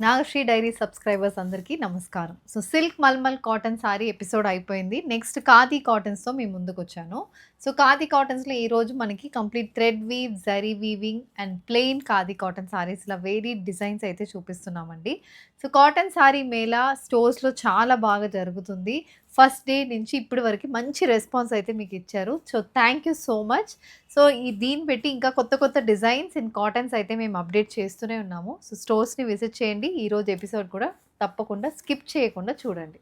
Nagasri dairy subscribers అందరికీ నమస్కారం. So silk malmal cotton sari episode అయిపోయింది. నెక్స్ట్ ఖాదీ కాటన్స్తో మీ ముందుకు వచ్చాను సో ఖాదీ కాటన్స్లో ఈరోజు మనకి complete thread weave zari weaving and plain khadi cotton saris ఇలా వేరీ డిజైన్స్ అయితే చూపిస్తున్నామండి. సో కాటన్ సారీ మేళా స్టోర్స్లో చాలా బాగా జరుగుతుంది. ఫస్ట్ డే నుంచి ఇప్పటి వరకు మంచి రెస్పాన్స్ అయితే మీకు ఇచ్చారు. So thank you so much so ఈ దీన్ని పెట్టి ఇంకా కొత్త కొత్త డిజైన్స్ ఇన్ కాటన్స్ అయితే మేము అప్డేట్ చేస్తూనే ఉన్నాము. సో స్టోర్స్ని విజిట్ చేయండి. ఈరోజు ఎపిసోడ్ కూడా తప్పకుండా స్కిప్ చేయకుండా చూడండి.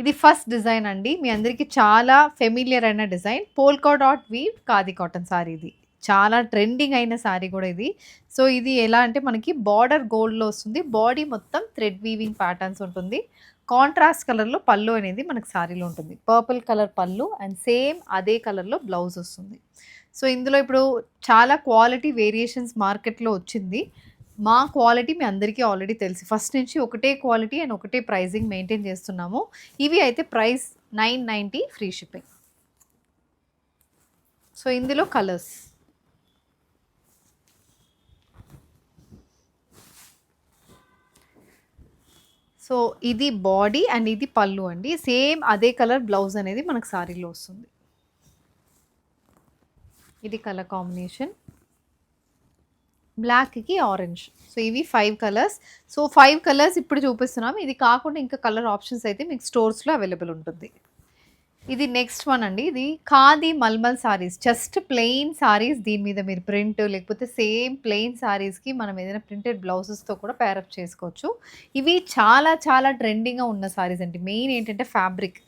ఇది ఫస్ట్ డిజైన్ అండి. మీ అందరికీ చాలా ఫెమిలియర్ అయిన design. Polka dot weave khadi cotton sari ఇది. చాలా ట్రెండింగ్ అయిన సారీ కూడా ఇది. సో ఇది ఎలా అంటే మనకి బార్డర్ గోల్డ్లో వస్తుంది. బాడీ మొత్తం థ్రెడ్ వీవింగ్ ప్యాటర్న్స్ ఉంటుంది. కాంట్రాస్ట్ కలర్లో పళ్ళు అనేది మనకు సారీలో ఉంటుంది. Purple colour pallu and same అదే కలర్లో బ్లౌజ్ వస్తుంది. సో ఇందులో ఇప్పుడు చాలా క్వాలిటీ వేరియేషన్స్ మార్కెట్లో వచ్చింది. మా క్వాలిటీ మీ అందరికీ ఆల్రెడీ తెలుసు. ఫస్ట్ నుంచి ఒకటే క్వాలిటీ అండ్ ఒకటే ప్రైజింగ్ మెయింటైన్ చేస్తున్నాము. ఇవి అయితే price nine ninety free shipping. So ఇందులో కలర్స్. సో ఇది బాడీ అండ్ ఇది పళ్ళు అండి. సేమ్ అదే కలర్ బ్లౌజ్ అనేది మనకు సారీలో వస్తుంది. ఇది కలర్ కాంబినేషన్. బ్లాక్కి ఆరెంజ్. సో ఇవి five colours. So five colours ఇప్పుడు చూపిస్తున్నాం. ఇది కాకుండా ఇంకా కలర్ ఆప్షన్స్ అయితే మీకు స్టోర్స్లో అవైలబుల్ ఉంటుంది. ఇది నెక్స్ట్ వన్ అండి. ఇది ఖాదీ మల్మల్ సారీస్. జస్ట్ ప్లెయిన్ సారీస్ దీని మీద మీరు ప్రింట్ లేకపోతే సేమ్ ప్లెయిన్ సారీస్కి మనం ఏదైనా ప్రింటెడ్ బ్లౌజెస్తో కూడా పేరప్ చేసుకోవచ్చు. ఇవి చాలా చాలా ట్రెండింగ్గా ఉన్న సారీస్ అండి. మెయిన్ ఏంటంటే ఫ్యాబ్రిక్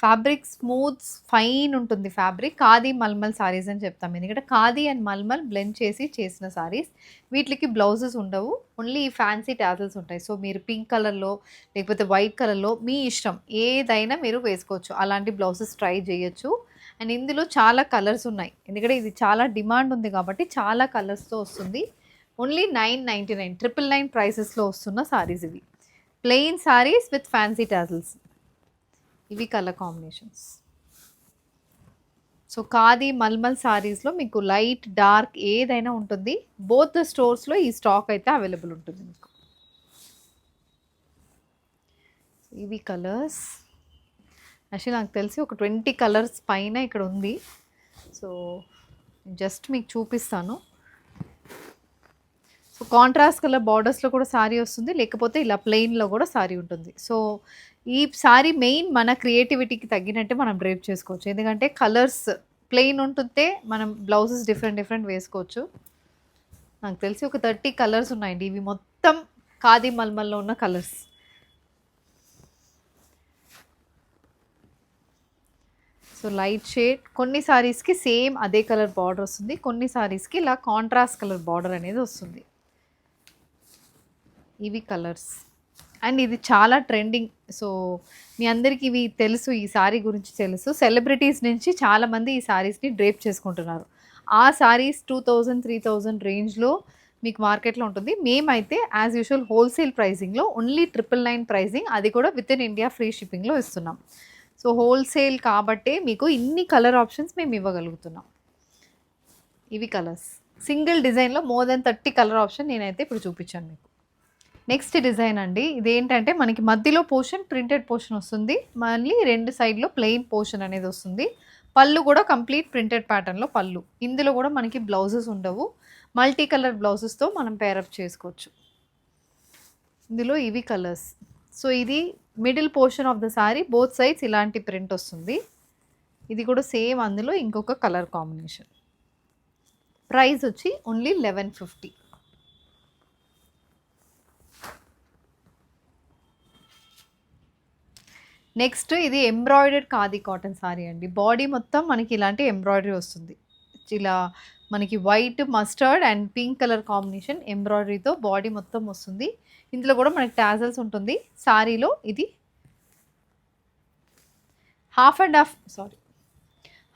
ఫ్యాబ్రిక్ స్మూత్ ఫైన్ ఉంటుంది ఫ్యాబ్రిక్. ఖాదీ మల్మల్ సారీస్ అని చెప్తాం ఎందుకంటే ఖాదీ అండ్ మల్మల్ బ్లెండ్ చేసి చేసిన సారీస్. వీటికి బ్లౌజెస్ ఉండవు. ఓన్లీ ఫ్యాన్సీ టాజల్స్ ఉంటాయి. సో మీరు పింక్ కలర్లో లేకపోతే వైట్ కలర్లో మీ ఇష్టం ఏదైనా మీరు వేసుకోవచ్చు. అలాంటి బ్లౌజెస్ ట్రై చేయొచ్చు. అండ్ ఇందులో చాలా కలర్స్ ఉన్నాయి. ఎందుకంటే ఇది చాలా డిమాండ్ ఉంది కాబట్టి చాలా కలర్స్తో వస్తుంది. Only nine ninety nine triple nine ప్రైసెస్లో వస్తున్న సారీస్ ఇవి. Plain saris with fancy tassels ఇవి colour combinations. So khadi mulmul సారీస్లో మీకు లైట్ డార్క్ ఏదైనా ఉంటుంది. బోత్ ద స్టోర్స్లో ఈ స్టాక్ అయితే అవైలబుల్ ఉంటుంది మీకు. ఇవి కలర్స్. యాక్చువల్లీ నాకు తెలిసి ఒక ట్వంటీ కలర్స్ పైన ఇక్కడ ఉంది. సో జస్ట్ మీకు చూపిస్తాను. కాంట్రాస్ట్ కలర్ బార్డర్స్లో కూడా సారీ వస్తుంది లేకపోతే ఇలా ప్లెయిన్లో కూడా సారీ ఉంటుంది. సో ఈ సారీ మెయిన్ మన క్రియేటివిటీకి తగ్గినట్టే మనం డ్రేప్ చేసుకోవచ్చు. ఎందుకంటే కలర్స్ ప్లెయిన్ ఉంటుంటే మనం బ్లౌజెస్ డిఫరెంట్ డిఫరెంట్ వేసుకోవచ్చు. నాకు తెలిసి ఒక థర్టీ కలర్స్ ఉన్నాయండి. ఇవి మొత్తం ఖాదీ మల్మల్లో ఉన్న కలర్స్ సో లైట్ షేడ్ కొన్ని సారీస్కి సేమ్ అదే కలర్ బార్డర్ వస్తుంది. కొన్ని సారీస్కి ఇలా కాంట్రాస్ట్ కలర్ బార్డర్ అనేది వస్తుంది. ఇవి కలర్స్. అండ్ ఇది చాలా ట్రెండింగ్. సో మీ అందరికీ ఇవి తెలుసు ఈ శారీ గురించి తెలుసు. సెలబ్రిటీస్ నుంచి చాలామంది ఈ శారీస్ని డ్రేప్ చేసుకుంటున్నారు. ఆ saris two thousand three thousand రేంజ్లో మీకు మార్కెట్లో ఉంటుంది. మేమైతే యాజ్ యూజువల్ హోల్సేల్ ప్రైజింగ్లో ఓన్లీ ట్రిపుల్ నైన్ ప్రైజింగ్ అది కూడా విత్ ఇన్ ఇండియా ఫ్రీ షిప్పింగ్లో ఇస్తున్నాం. సో హోల్సేల్ కాబట్టే మీకు ఇన్ని కలర్ ఆప్షన్స్ మేము ఇవ్వగలుగుతున్నాం. ఇవి కలర్స్ సింగిల్ డిజైన్లో more than thirty colour option నేనైతే ఇప్పుడు చూపించాను మీకు. నెక్స్ట్ డిజైన్ అండి. ఇదేంటంటే మనకి మధ్యలో పోర్షన్ ప్రింటెడ్ పోర్షన్ వస్తుంది. మళ్ళీ రెండు సైడ్లో ప్లెయిన్ పోర్షన్ అనేది వస్తుంది. పళ్ళు కూడా కంప్లీట్ ప్రింటెడ్ ప్యాటర్న్లో పళ్ళు. ఇందులో కూడా మనకి బ్లౌజెస్ ఉండవు. మల్టీ కలర్ బ్లౌజెస్తో మనం పేరప్ చేసుకోవచ్చు. ఇందులో ఇవి కలర్స్ సో ఇది middle portion of the sari both sides ఇలాంటి ప్రింట్ వస్తుంది. ఇది కూడా సేమ్ అందులో ఇంకొక కలర్ కాంబినేషన్ ప్రైస్ వచ్చి ఓన్లీ లెవెన్ ఫిఫ్టీ నెక్స్ట్ ఇది ఎంబ్రాయిడెడ్ ఖాదీ కాటన్ సారీ అండి. బాడీ మొత్తం మనకి ఇలాంటి ఎంబ్రాయిడరీ వస్తుంది. ఇలా మనకి white mustard and pink colour combination ఎంబ్రాయిడరీతో body మొత్తం వస్తుంది. ఇందులో కూడా మనకి టాజల్స్ ఉంటుంది. సారీలో ఇది half and half sari.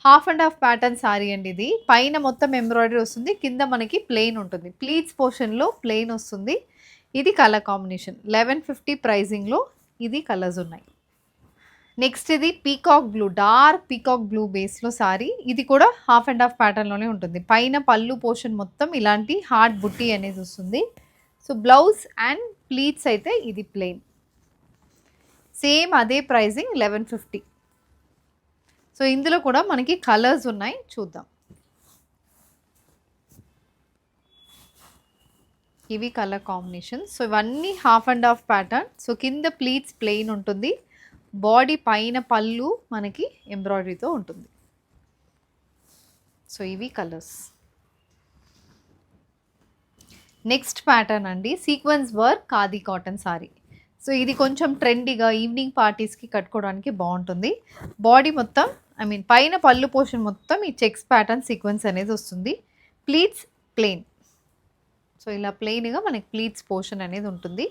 Half and half pattern sari అండి ఇది. పైన మొత్తం ఎంబ్రాయిడరీ వస్తుంది. కింద మనకి ప్లెయిన్ ఉంటుంది. ప్లీట్స్ పోర్షన్లో ప్లెయిన్ వస్తుంది. ఇది కలర్ కాంబినేషన్. లెవెన్ ఫిఫ్టీ ప్రైజింగ్లో ఇది కలర్స్ ఉన్నాయి. నెక్స్ట్ ఇది peacock blue dark peacock blue బేస్లో సారీ ఇది కూడా హాఫ్ అండ్ హాఫ్ ప్యాటర్న్లోనే ఉంటుంది. పైన పళ్ళు పోర్షన్ మొత్తం ఇలాంటి హార్డ్ బుట్టి అనేది వస్తుంది. సో బ్లౌజ్ అండ్ ప్లీట్స్ అయితే ఇది ప్లెయిన్ సేమ్ అదే ప్రైజింగ్ లెవెన్ ఫిఫ్టీ సో ఇందులో కూడా మనకి కలర్స్ ఉన్నాయి. చూద్దాం. ఇవి కలర్ కాంబినేషన్ సో ఇవన్నీ half and half pattern so కింద ప్లీట్స్ ప్లెయిన్ ఉంటుంది. బాడీ పైన పళ్ళు మనకి ఎంబ్రాయిడరీతో ఉంటుంది. సో ఇవి కలర్స్. నెక్స్ట్ ప్యాటర్న్ అండి sequence work khadi cotton sari. So ఇది కొంచెం ట్రెండీగా ఈవినింగ్ పార్టీస్కి కట్టుకోవడానికి బాగుంటుంది. బాడీ మొత్తం ఐ మీన్ పైన పళ్ళు పోర్షన్ మొత్తం ఈ చెక్స్ ప్యాటర్న్ సీక్వెన్స్ అనేది వస్తుంది. Pleats plain. సో ఇలా ప్లెయిన్గా మనకి ప్లీట్స్ పోర్షన్ అనేది ఉంటుంది.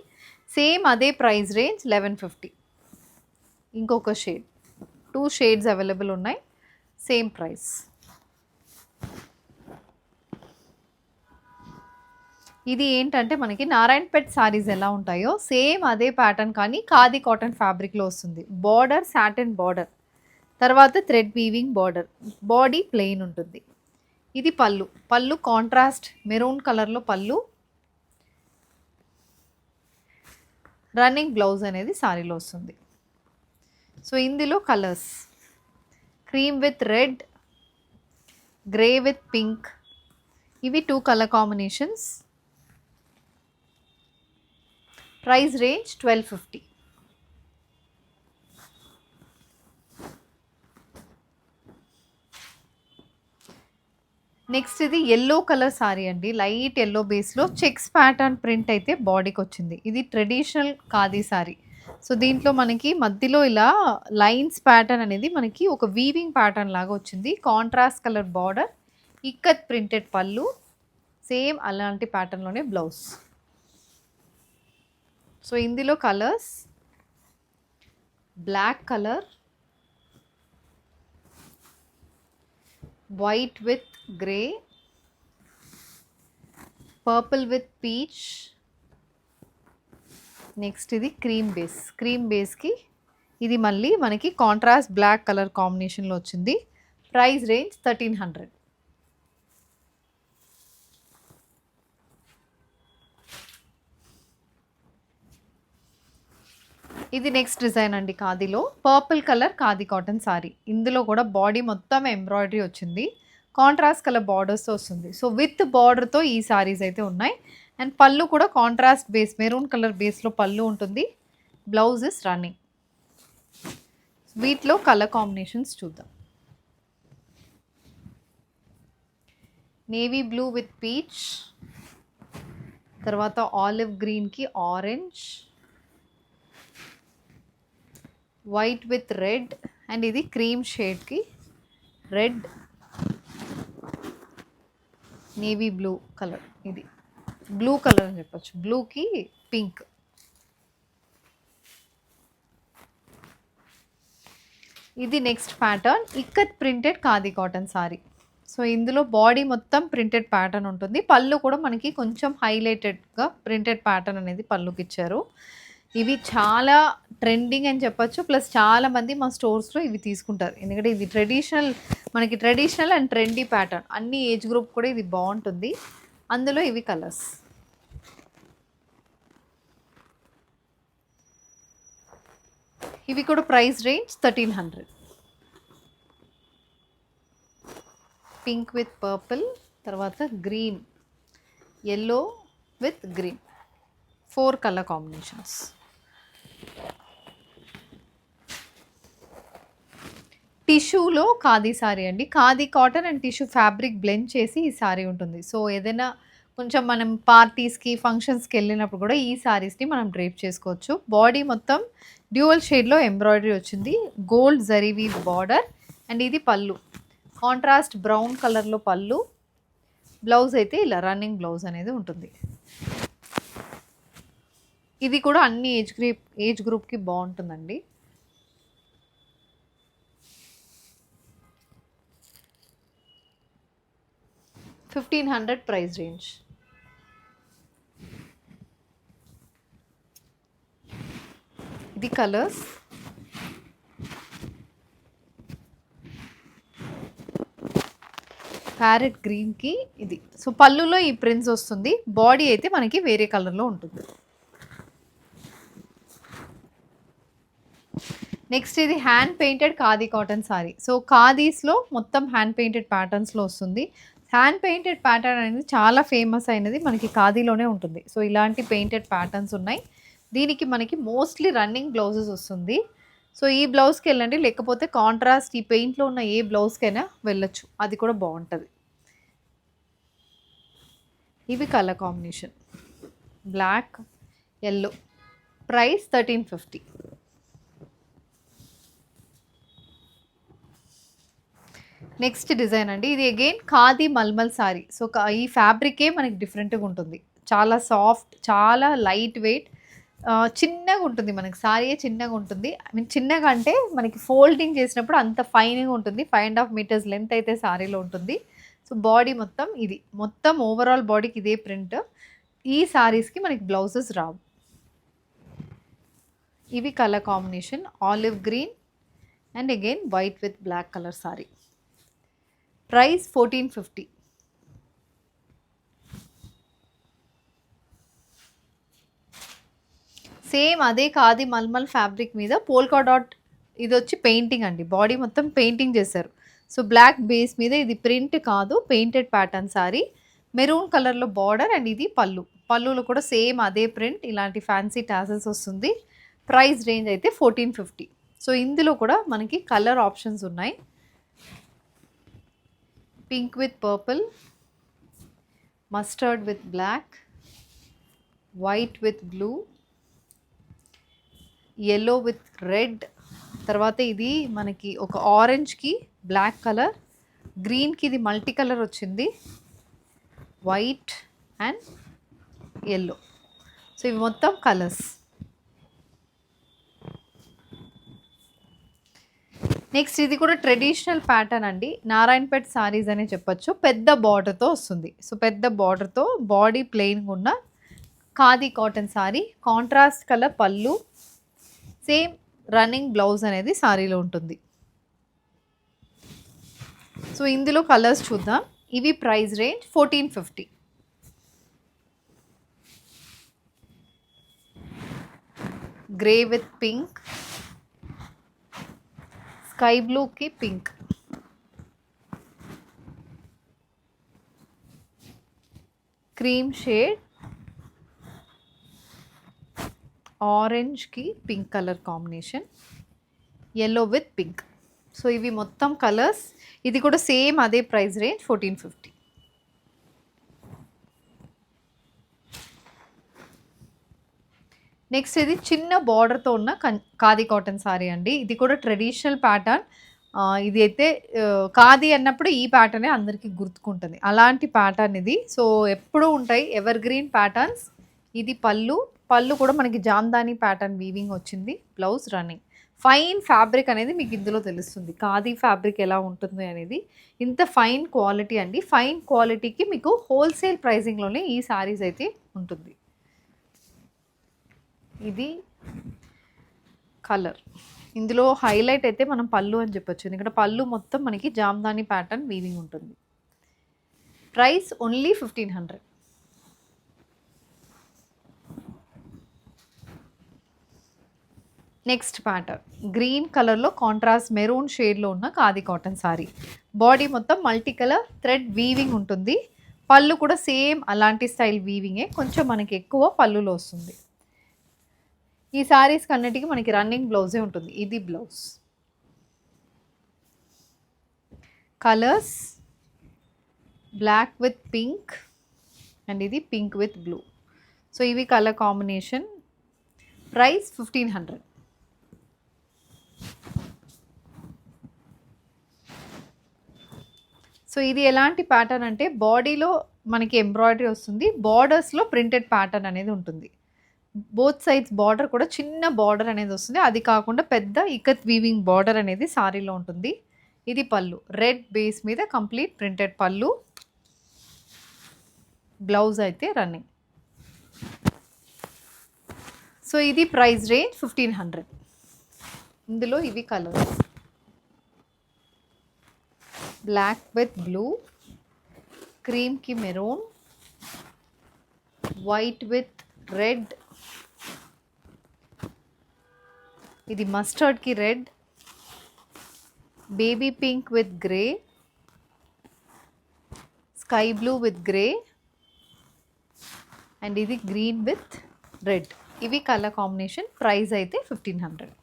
సేమ్ అదే ప్రైస్ రేంజ్ లెవెన్ ఫిఫ్టీ. ఇంకొక షేడ్ టూ షేడ్స్ అవైలబుల్ ఉన్నాయి. సేమ్ ప్రైస్ ఇది ఏంటంటే మనకి నారాయణపేట్ సారీస్ ఎలా ఉంటాయో సేమ్ అదే ప్యాటర్న్ కానీ ఖాదీ కాటన్ ఫ్యాబ్రిక్లో వస్తుంది. బార్డర్ సాటిన్ బార్డర్ తర్వాత thread weaving border body plain ఉంటుంది. ఇది పళ్ళు. పళ్ళు కాంట్రాస్ట్ మెరూన్ కలర్లో పళ్ళు. రన్నింగ్ బ్లౌజ్ అనేది సారీలో వస్తుంది. సో ఇందులో colours cream with red grey with pink ఇవి two colour combinations price range twelve fifty next ఇది ఎల్లో కలర్ సారీ అండి. లైట్ ఎల్లో బేస్లో చెక్స్ ప్యాటర్న్ ప్రింట్ అయితే బాడీకి వచ్చింది. ఇది ట్రెడిషనల్ ఖాదీ సారీ సో దీంట్లో మనకి మధ్యలో ఇలా లైన్స్ ప్యాటర్న్ అనేది మనకి ఒక వీవింగ్ ప్యాటర్న్ లాగా వచ్చింది. Contrast colour border ikat printed pallu same అలాంటి ప్యాటర్న్లోనే బ్లౌజ్ సో ఇందులో colours black colour white with grey purple with peach next ఇది క్రీమ్ బేస్ క్రీమ్ బేస్కి ఇది మళ్ళీ మనకి కాంట్రాస్ట్ బ్లాక్ కలర్ కాంబినేషన్లో వచ్చింది. ప్రైస్ రేంజ్ థర్టీన్ హండ్రెడ్ ఇది నెక్స్ట్ డిజైన్ అండి ఖాదీలో. Purple colour khadi cotton sari ఇందులో కూడా బాడీ మొత్తం ఎంబ్రాయిడరీ వచ్చింది. కాంట్రాస్ట్ కలర్ బార్డర్స్తో వస్తుంది. సో విత్ బార్డర్తో ఈ సారీస్ అయితే ఉన్నాయి. అండ్ పళ్ళు కూడా కాంట్రాస్ట్ బేస్ మెరూన్ కలర్ బేస్లో పళ్ళు ఉంటుంది. బ్లౌజ్ ఇస్ రన్నింగ్ వీటిలో కలర్ కాంబినేషన్స్ చూద్దాం. నేవీ బ్లూ విత్ పీచ్ తర్వాత ఆలివ్ గ్రీన్కి orange white with red and ఇది క్రీమ్ షేడ్కి రెడ్ నేవీ బ్లూ కలర్ ఇది. బ్లూ కలర్ అని చెప్పచ్చు. బ్లూకి పింక్. ఇది next pattern. Ikat printed khadi cotton sari. So ఇందులో బాడీ మొత్తం ప్రింటెడ్ ప్యాటర్న్ ఉంటుంది. పళ్ళు కూడా మనకి కొంచెం హైలైటెడ్గా ప్రింటెడ్ ప్యాటర్న్ అనేది పళ్ళుకి ఇచ్చారు. ఇవి చాలా ట్రెండింగ్ అని చెప్పొచ్చు. ప్లస్ చాలా మంది మా స్టోర్స్లో ఇవి తీసుకుంటారు. ఎందుకంటే ఇది ట్రెడిషనల్ మనకి ట్రెడిషనల్ అండ్ ట్రెండీ ప్యాటర్న్. అన్ని ఏజ్ గ్రూప్ కూడా ఇది బాగుంటుంది. అందులో ఇవి కలర్స్. ఇవి కూడా price range thirteen hundred. Pink with purple తర్వాత green yellow with green. Four colour combinations. టిష్యూలో ఖాదీ సారీ అండి. Khadi cotton and tissue fabric blend చేసి ఈ సారీ ఉంటుంది. సో ఏదైనా కొంచెం మనం పార్టీస్కి ఫంక్షన్స్కి వెళ్ళినప్పుడు కూడా ఈ సారీస్ని మనం డ్రేప్ చేసుకోవచ్చు. బాడీ మొత్తం డ్యూవల్ షేడ్లో ఎంబ్రాయిడరీ వచ్చింది. గోల్డ్ జరీవి బార్డర్ అండ్ ఇది పళ్ళు. కాంట్రాస్ట్ బ్రౌన్ కలర్లో పళ్ళు. బ్లౌజ్ అయితే ఇలా రన్నింగ్ బ్లౌజ్ అనేది ఉంటుంది. ఇది కూడా అన్ని ఏజ్ గ్రూప్ ఏజ్ గ్రూప్కి బాగుంటుందండి. Fifteen hundred price range. ఇది కలర్స్. ప్యారెట్ గ్రీన్కి ఇది. సో పళ్ళులో ఈ ప్రింట్స్ వస్తుంది. బాడీ అయితే మనకి వేరే కలర్లో ఉంటుంది. నెక్స్ట్ ఇది hand painted khadi cotton sari. So ఖాదీస్లో మొత్తం హ్యాండ్ పెయింటెడ్ ప్యాటర్న్స్లో వస్తుంది. హ్యాండ్ పెయింటెడ్ ప్యాటర్న్ అనేది చాలా ఫేమస్ అయినది మనకి ఖాదీలోనే ఉంటుంది. సో ఇలాంటి పెయింటెడ్ ప్యాటర్న్స్ ఉన్నాయి. దీనికి మనకి మోస్ట్లీ రన్నింగ్ బ్లౌజెస్ వస్తుంది. సో ఈ బ్లౌజ్కి వెళ్ళండి. లేకపోతే కాంట్రాస్ట్ ఈ పెయింట్లో ఉన్న ఏ బ్లౌజ్కైనా వెళ్ళొచ్చు. అది కూడా బాగుంటుంది. ఇవి colour combination black yellow price thirteen fifty next design అండి. ఇది అగైన్ ఖాదీ మల్మల్ సారీ సో కా- ఈ ఫ్యాబ్రికే మనకి డిఫరెంట్గా ఉంటుంది. చాలా సాఫ్ట్ చాలా లైట్ వెయిట్ చిన్నగా ఉంటుంది మనకి. సారీయే చిన్నగా ఉంటుంది. ఐ మీన్ చిన్నగా అంటే మనకి ఫోల్డింగ్ చేసినప్పుడు అంత ఫైన్గా ఉంటుంది. Five and half metres length అయితే సారీలో ఉంటుంది. సో బాడీ మొత్తం ఇది. మొత్తం ఓవరాల్ బాడీకి ఇదే ప్రింట్ ఈ సారీస్కి మనకి బ్లౌజెస్ రావు. ఇవి colour combination olive green and again white with black colour sari price fourteen fifty. Same అదే కాది మల్మల్ ఫ్యాబ్రిక్ మీద పోల్కా డాట్ ఇది వచ్చి పెయింటింగ్ అండి. బాడీ మొత్తం పెయింటింగ్ చేశారు. సో బ్లాక్ బేస్ మీద ఇది ప్రింట్ కాదు పెయింటెడ్ ప్యాటర్న్ సారీ. మెరూన్ కలర్లో బార్డర్ అండ్ ఇది పళ్ళు. పళ్ళులో కూడా సేమ్ అదే ప్రింట్ ఇలాంటి ఫ్యాన్సీ టాసల్స్ వస్తుంది. ప్రైస్ రేంజ్ అయితే ఫోర్టీన్ ఫిఫ్టీ. సో ఇందులో కూడా మనకి కలర్ ఆప్షన్స్ ఉన్నాయి. Pink with purple mustard with black white with blue yellow with red తర్వాత ఇది మనకి ఒక ఆరెంజ్కి బ్లాక్ కలర్ గ్రీన్కి ఇది మల్టీ కలర్ వచ్చింది వైట్ అండ్ ఎల్లో సో ఇవి మొత్తం కలర్స్ నెక్స్ట్ ఇది కూడా ట్రెడిషనల్ ప్యాటర్న్ అండి. నారాయణపేట్ సారీస్ అనే చెప్పొచ్చు. పెద్ద బార్డర్తో వస్తుంది. సో పెద్ద బార్డర్తో బాడీ ప్లెయిన్గా ఉన్న khadi cotton sari contrast colour pallu same running blouse అనేది సారీలో ఉంటుంది. సో ఇందులో కలర్స్ చూద్దాం. ఇవి price range fourteen fifty grey with pink sky బ్లూకి pink. Cream shade. ఆరెంజ్కి pink colour combination. Yellow with pink so ఇవి మొత్తం కలర్స్. ఇది కూడా సేమ్ అదే price range fourteen fifty. Next ఇది చిన్న బార్డర్తో ఉన్న కన్ ఖాదీ కాటన్ సారీ అండి. ఇది కూడా ట్రెడిషనల్ ప్యాటర్న్ ఇది అయితే ఖాదీ అన్నప్పుడు ఈ ప్యాటర్నే అందరికీ గుర్తుకుంటుంది. అలాంటి ప్యాటర్న్ ఇది. సో ఎప్పుడూ ఉంటాయి ఎవర్ గ్రీన్ ప్యాటర్న్స్ ఇది పళ్ళు. పళ్ళు కూడా మనకి జామ్దాని ప్యాటర్న్ వీవింగ్ వచ్చింది. బ్లౌజ్ రన్నింగ్ ఫైన్ ఫ్యాబ్రిక్ అనేది మీకు ఇందులో తెలుస్తుంది. ఖాదీ ఫ్యాబ్రిక్ ఎలా ఉంటుంది అనేది. ఇంత ఫైన్ క్వాలిటీ అండి. ఫైన్ క్వాలిటీకి మీకు హోల్సేల్ ప్రైసింగ్లోనే ఈ సారీస్ అయితే ఉంటుంది. ఇది కలర్. ఇందులో హైలైట్ అయితే మనం పళ్ళు అని చెప్పొచ్చు. ఎందుకంటే పళ్ళు మొత్తం మనకి జామ్దాని ప్యాటర్న్ వీవింగ్ ఉంటుంది. Price only fifteen hundred. Next pattern green కలర్లో కాంట్రాస్ట్ మెరూన్ షేడ్లో ఉన్న ఖాదీ కాటన్ సారీ. బాడీ మొత్తం మల్టీ కలర్ థ్రెడ్ వీవింగ్ ఉంటుంది. పళ్ళు కూడా సేమ్ అలాంటి స్టైల్ వీవింగే. కొంచెం మనకి ఎక్కువ పళ్ళులో వస్తుంది. ఈ సారీస్ కన్నిటికీ మనకి రన్నింగ్ బ్లౌజే ఉంటుంది. ఇది blouse colours black with pink and ఇది పింక్ విత్ బ్లూ సో ఇవి colour combination price fifteen hundred so ఇది ఎలాంటి ప్యాటర్న్ అంటే బాడీలో మనకి ఎంబ్రాయిడరీ వస్తుంది. బార్డర్స్లో ప్రింటెడ్ ప్యాటర్న్ అనేది ఉంటుంది. బోత్ సైడ్స్ బార్డర్ కూడా చిన్న బార్డర్ అనేది వస్తుంది. అది కాకుండా పెద్ద ఇకత్ వీవింగ్ బార్డర్ అనేది సారీలో ఉంటుంది. ఇది పళ్ళు. రెడ్ బేస్ మీద కంప్లీట్ ప్రింటెడ్ పళ్ళు. బ్లౌజ్ అయితే రన్నింగ్. సో ఇది ప్రైస్ రేంజ్ ఫిఫ్టీన్ హండ్రెడ్. ఇందులో ఇవి colours. Black with blue. క్రీమ్కి maroon. White with red. ఇది మస్టర్డ్కి red baby pink with grey sky blue with grey and ఇది గ్రీన్ విత్ రెడ్. ఇవి colour combination price అయితే fifteen hundred.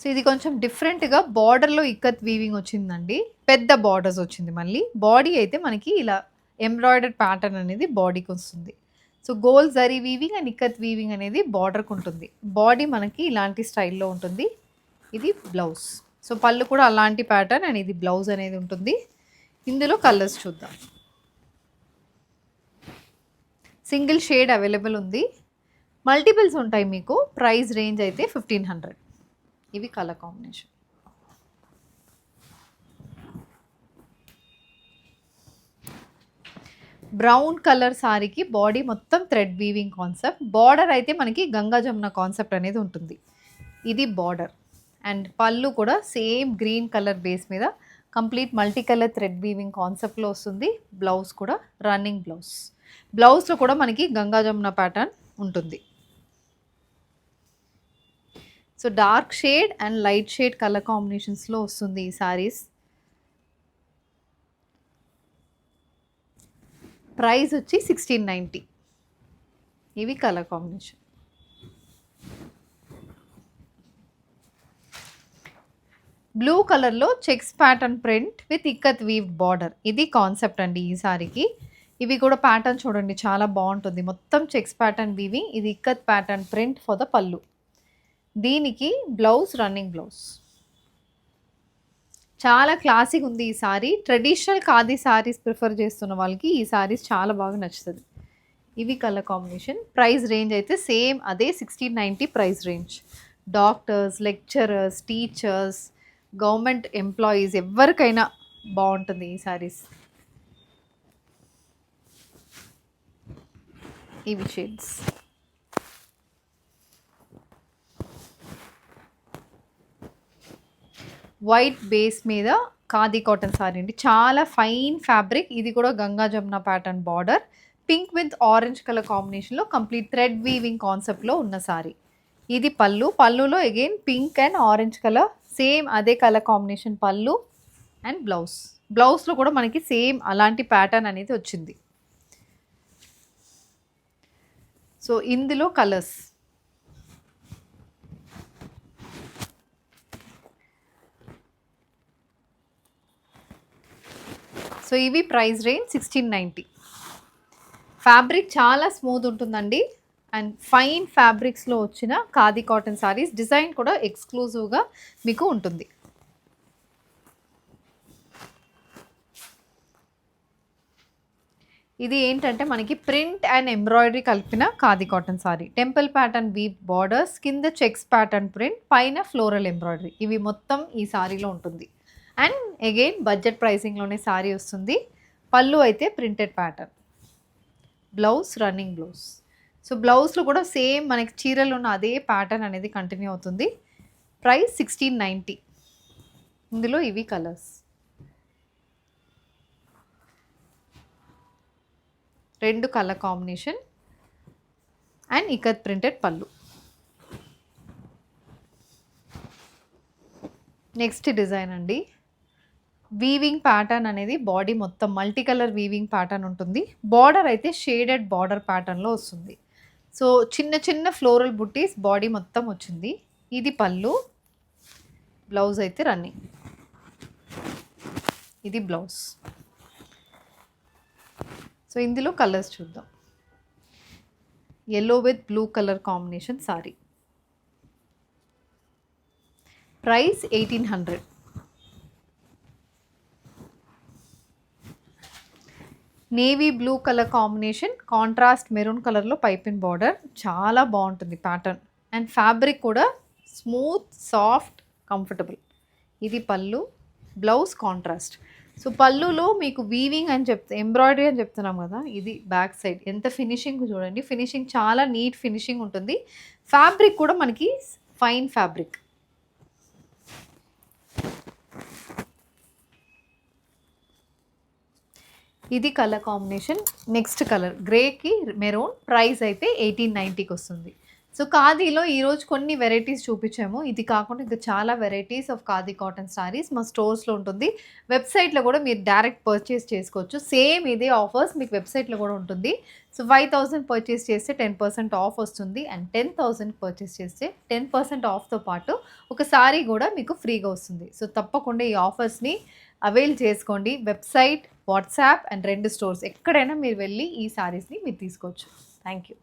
So ఇది కొంచెం డిఫరెంట్గా బార్డర్లో ఇక్కత్ వీవింగ్ వచ్చిందండి. పెద్ద బార్డర్స్ వచ్చింది మళ్ళీ. బాడీ అయితే మనకి ఇలా ఎంబ్రాయిడర్డ్ ప్యాటర్న్ అనేది బాడీకి వస్తుంది. So gold zari weaving and ikat weaving అనేది బార్డర్కి ఉంటుంది. బాడీ మనకి ఇలాంటి స్టైల్లో ఉంటుంది. ఇది బ్లౌజ్ సో పళ్ళు కూడా అలాంటి ప్యాటర్న్ అండ్ ఇది బ్లౌజ్ అనేది ఉంటుంది. ఇందులో కలర్స్ చూద్దాం. సింగిల్ షేడ్ అవైలబుల్ ఉంది. మల్టిపుల్స్ ఉంటాయి మీకు. ప్రైస్ రేంజ్ అయితే ఫిఫ్టీన్ హండ్రెడ్ ఇవి కలర్ కాంబినేషన్ బ్రౌన్ కలర్ సారీకి బాడీ మొత్తం థ్రెడ్ వీవింగ్ కాన్సెప్ట్. బార్డర్ అయితే మనకి గంగా జమున కాన్సెప్ట్ అనేది ఉంటుంది. ఇది బార్డర్. అండ్ పళ్ళు కూడా సేమ్ గ్రీన్ కలర్ బేస్ మీద complete multi colour thread weaving కాన్సెప్ట్లో వస్తుంది. బ్లౌజ్ కూడా రన్నింగ్ బ్లౌజ్. బ్లౌజ్లో కూడా మనకి గంగా జమున ప్యాటర్న్ ఉంటుంది. So dark shade and light shade colour కాంబినేషన్స్లో వస్తుంది ఈ సారీస్. ప్రైస్ వచ్చి సిక్స్టీన్ నైంటీ ఇవి కలర్ కాంబినేషన్. బ్లూ కలర్లో checks pattern print with ikat weave border. ఇది కాన్సెప్ట్ అండి ఈ ఇవి కూడా ప్యాటర్న్ చూడండి చాలా బాగుంటుంది. మొత్తం చెక్స్ ప్యాటర్న్ వీవింగ్ ఇది ikat pattern print for the pallu. దీనికి బ్లౌజ్ రన్నింగ్ బ్లౌజ్. చాలా క్లాసిక్ ఉంది ఈ సారీ ట్రెడిషనల్ ఖాదీ సారీస్ ప్రిఫర్ చేస్తున్న వాళ్ళకి ఈ సారీస్ చాలా బాగా నచ్చుతుంది. ఇవి కలర్ కాంబినేషన్. ప్రైస్ రేంజ్ అయితే సేమ్ అదే sixteen ninety price range doctors lecturers teachers government employees ఎవరికైనా బాగుంటుంది ఈ సారీస్ ఇవి షేడ్స్ వైట్ బేస్ మీద ఖాదీ కాటన్ సారీ అండి. చాలా ఫైన్ ఫ్యాబ్రిక్. ఇది కూడా Ganga Jamuna pattern border. Pink with orange colour కాంబినేషన్లో కంప్లీట్ థ్రెడ్ వీవింగ్ కాన్సెప్ట్లో ఉన్న సారీ. ఇది పళ్ళు. పళ్ళులో again pink and orange colour. Same అదే colour combination pallu and blouse. బ్లౌజ్లో కూడా మనకి సేమ్ అలాంటి ప్యాటర్న్ అనేది వచ్చింది. సో ఇందులో కలర్స్. సో ఇవి price range sixteen ninety. Fabric చాలా స్మూత్ ఉంటుందండి. అండ్ ఫైన్ ఫ్యాబ్రిక్స్లో వచ్చిన ఖాదీ కాటన్ సారీస్ డిజైన్ కూడా ఎక్స్క్లూజివ్గా మీకు ఉంటుంది. ఇది ఏంటంటే మనకి ప్రింట్ అండ్ ఎంబ్రాయిడరీ కలిపిన khadi cotton sari. Temple pattern weave borders కింద చెక్స్ ప్యాటర్న్ ప్రింట్ పైన ఫ్లోరల్ ఎంబ్రాయిడరీ. ఇవి మొత్తం ఈ సారీలో ఉంటుంది. అండ్ అగైన్ బడ్జెట్ ప్రైసింగ్లోనే సారీ వస్తుంది. పళ్ళు అయితే printed pattern blouse running blouse so బ్లౌజ్లో కూడా సేమ్ మనకి చీరలు ఉన్న అదే ప్యాటర్న్ అనేది కంటిన్యూ అవుతుంది. ప్రైస్ సిక్స్టీన్ నైంటీ ఇందులో ఇవి కలర్స్ రెండు colour combination and ikat printed pallu. Next design అండి. వీవింగ్ ప్యాటర్న్ అనేది బాడీ మొత్తం మల్టీ కలర్ వీవింగ్ ప్యాటర్న్ ఉంటుంది. బార్డర్ అయితే షేడెడ్ బార్డర్ ప్యాటర్న్లో వస్తుంది. సో చిన్న చిన్న ఫ్లోరల్ బుట్టీస్ బాడీ మొత్తం వచ్చింది. ఇది పళ్ళు. బ్లౌజ్ అయితే రన్నింగ్ ఇది బ్లౌజ్ సో ఇందులో కలర్స్ చూద్దాం. Yellow with blue colour combination sari price eighteen hundred navy blue colour combination contrast maroon కలర్లో పైపిన్ బార్డర్ చాలా బాగుంటుంది ప్యాటర్న్. అండ్ ఫ్యాబ్రిక్ కూడా స్మూత్ సాఫ్ట్ కంఫర్టబుల్. ఇది పళ్ళు బ్లౌజ్ కాంట్రాస్ట్. సో పళ్ళులో మీకు వీవింగ్ అని చెప్తే ఎంబ్రాయిడరీ అని చెప్తున్నాం కదా ఇది బ్యాక్ సైడ్ ఎంత ఫినిషింగ్ చూడండి. ఫినిషింగ్ చాలా నీట్ ఫినిషింగ్ ఉంటుంది. ఫ్యాబ్రిక్ కూడా మనకి ఫైన్ ఫ్యాబ్రిక్ ఇది colour combination. Next colour. గ్రేకి maroon. Price అయితే ఎయిటీన్ నైంటీకి వస్తుంది. సో ఖాదీలో ఈరోజు కొన్ని వెరైటీస్ చూపించాము. ఇది కాకుండా ఇంకా చాలా varieties of khadi cotton saris మా స్టోర్స్లో ఉంటుంది. వెబ్సైట్లో కూడా మీరు డైరెక్ట్ పర్చేస్ చేసుకోవచ్చు. సేమ్ ఇదే ఆఫర్స్ మీకు వెబ్సైట్లో కూడా ఉంటుంది. సో ఫైవ్ థౌసండ్ పర్చేస్ చేస్తే టెన్ పర్సెంట్ ఆఫ్ వస్తుంది. అండ్ టెన్ థౌసండ్ పర్చేస్ చేస్తే టెన్ పర్సెంట్ ఆఫ్తో పాటు ఒక సారీ కూడా మీకు ఫ్రీగా వస్తుంది. సో తప్పకుండా ఈ ఆఫర్స్ని అవైల్ చేసుకోండి. వెబ్సైట్ వాట్సాప్ అండ్ రెండు స్టోర్స్ ఎక్కడైనా మీరు వెళ్ళి ఈ సారీస్ని మీరు తీసుకోవచ్చు. Thank you